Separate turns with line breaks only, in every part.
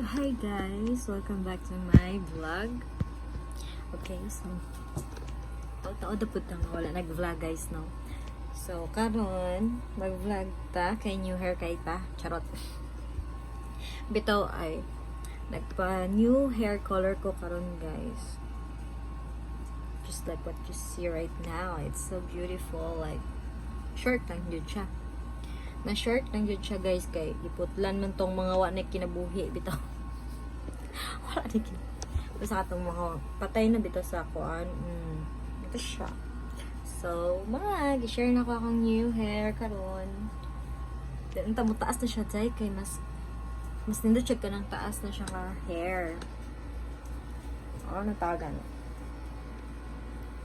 So hi guys, welcome back to my vlog. Okay, so taod-taod na po na wala nag-vlog guys no. So karon mag-vlog ta kay new hair kay ta. Charot. Bitaw ay nagpa new hair color ko karon guys. Just like what you see right now. It's so beautiful like short lang yun siya na short lang yun siya guys kay iputlan man tong mga wa na kinabuhi bitaw wala na kin basta katong mga patay na bitaw sa kuan. Mm, ito siya. So mga gi-share na ko akong new hair karon. Then mo taas na siya dai kay mas mas nindot siya ka ng taas na siya ka hair. Ano na tagan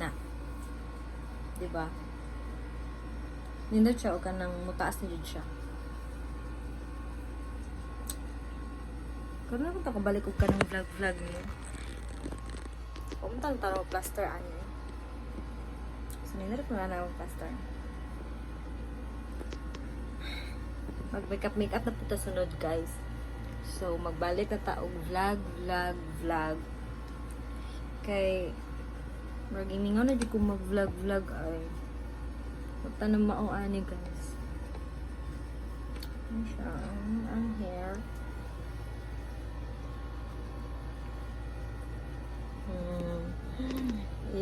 na. Diba? Nindot siya o ka nang mutaas na jud siya. Karon na ko kabalik og kanang vlog-vlog niyo. Pumunta lang taro plaster ani. So nindot ko na na plaster. Mag makeup na puta sunod guys. So magbalik na ta og vlog vlog vlog. Kay Margimingaw na di ko mag-vlog vlog ay. Na mao ani guys. Ano siya? Ang, ang hair. Hmm.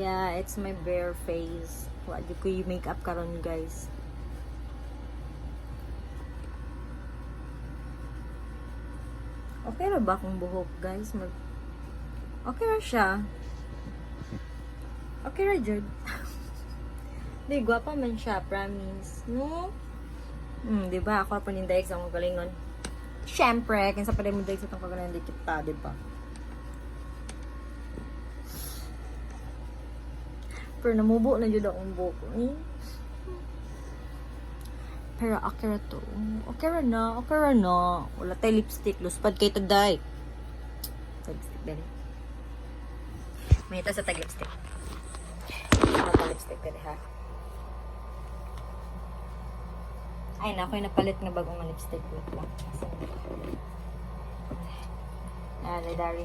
Yeah, it's my bare face. Wa di ko yung makeup karon guys. Okay ra ba akong buhok guys? Mag Okay ra siya. Okay ra jud. Di, gwapa man siya, promise. No? Hmm, di ba? Ako pa ninday sa mga galingon. Siyempre, kinsa pa rin mo sa itong kagalan di kita, di ba? Pero namubo na jud akong buko. Eh. Pero okay ra to. Okay ra na, okay ra na. Wala tay lipstick, luspad kay taday. Tag lipstick dali. May ito sa tag lipstick. Ano tag lipstick dali ha? Ay, na ako'y napalit nga bagong lipstick. Wait lang. Ah, dari.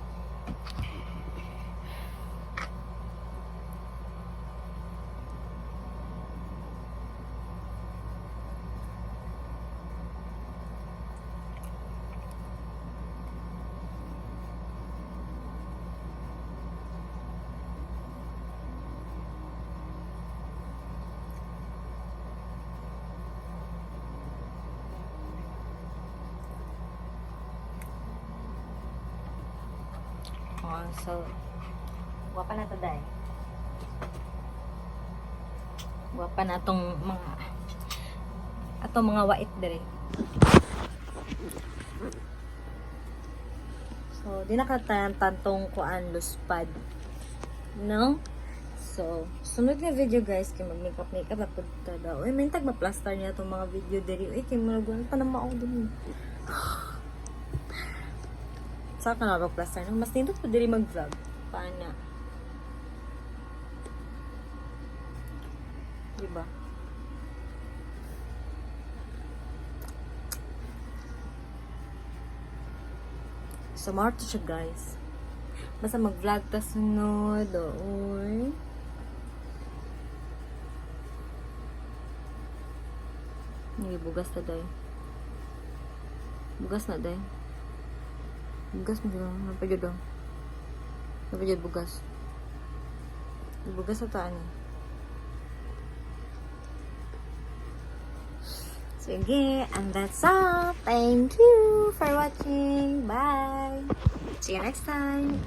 Oh, so, guwapa na to, day. Guwapa na tong mga, atong mga wait dire. So, di na tantong kuan luspad. No? So, sunod nga video guys, kay mag-makeup makeup na po ta daw. Uy, may tag ma-plaster niya itong mga video diri. Uy, kay malaguan pa na mao din. Sa ka na plaster no? Mas nindot po diri mag-vlog. Paana? Diba? Smart siya guys. Basta mag-vlog ta sunod. Oy. Hindi, bugas na day. Bugas na day. Bugas mo dito. Napagod daw. Napagod bugas. Bugas sa taan eh. Sige, and that's all. Thank you for watching. Bye. See you next time.